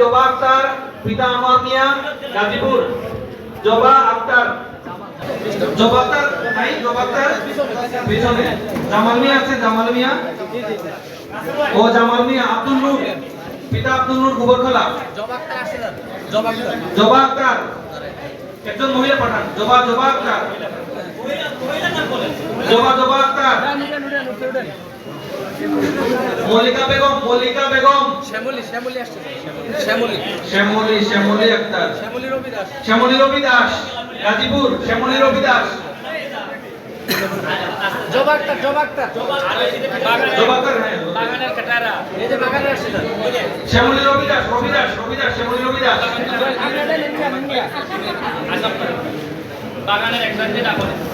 জবা আক্তার। পিতা আমার মিয়া গাজীপুর জবা আক্তার জবা আক্তার নাই জবা আক্তার পিছনে জামাল মিয়া আছে জামাল মিয়া ও জামাল মিয়া আব্দুল নূর পিতা আব্দুল নূর গোবরখোলা জবাব আক্তার। আসছে না আক্তার জবা আক্তার একজন মহিলা পাঠান। জবা জবা আক্তার। আক্তার মল্লিকা বেগম মল্লিকা বেগম। শ্যামলি শ্যামলি আসছে শ্যামলি। শ্যামলী শ্যামলী আক্তার। শ্যামলি রবি দাস শ্যামলী রবি দাস গাজীপুর শ্যামলী রবি দাস হ্যাঁ বাগানের কাটারা। এই যে বাগানে আসছে শ্যামলী রবি দাস রবি দাস রবি দাস শ্যামলী রবি দাস বাগানের যেটা করে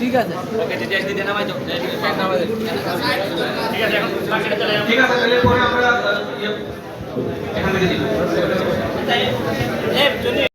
ঠিক আছে। ওকে ডিটেইলস দিতে নামাই তো। ঠিক আছে এখন বাকিটা চলে ঠিক আছে তাহলে পরে আমরা ইয়ে, এখান থেকে এই জন্য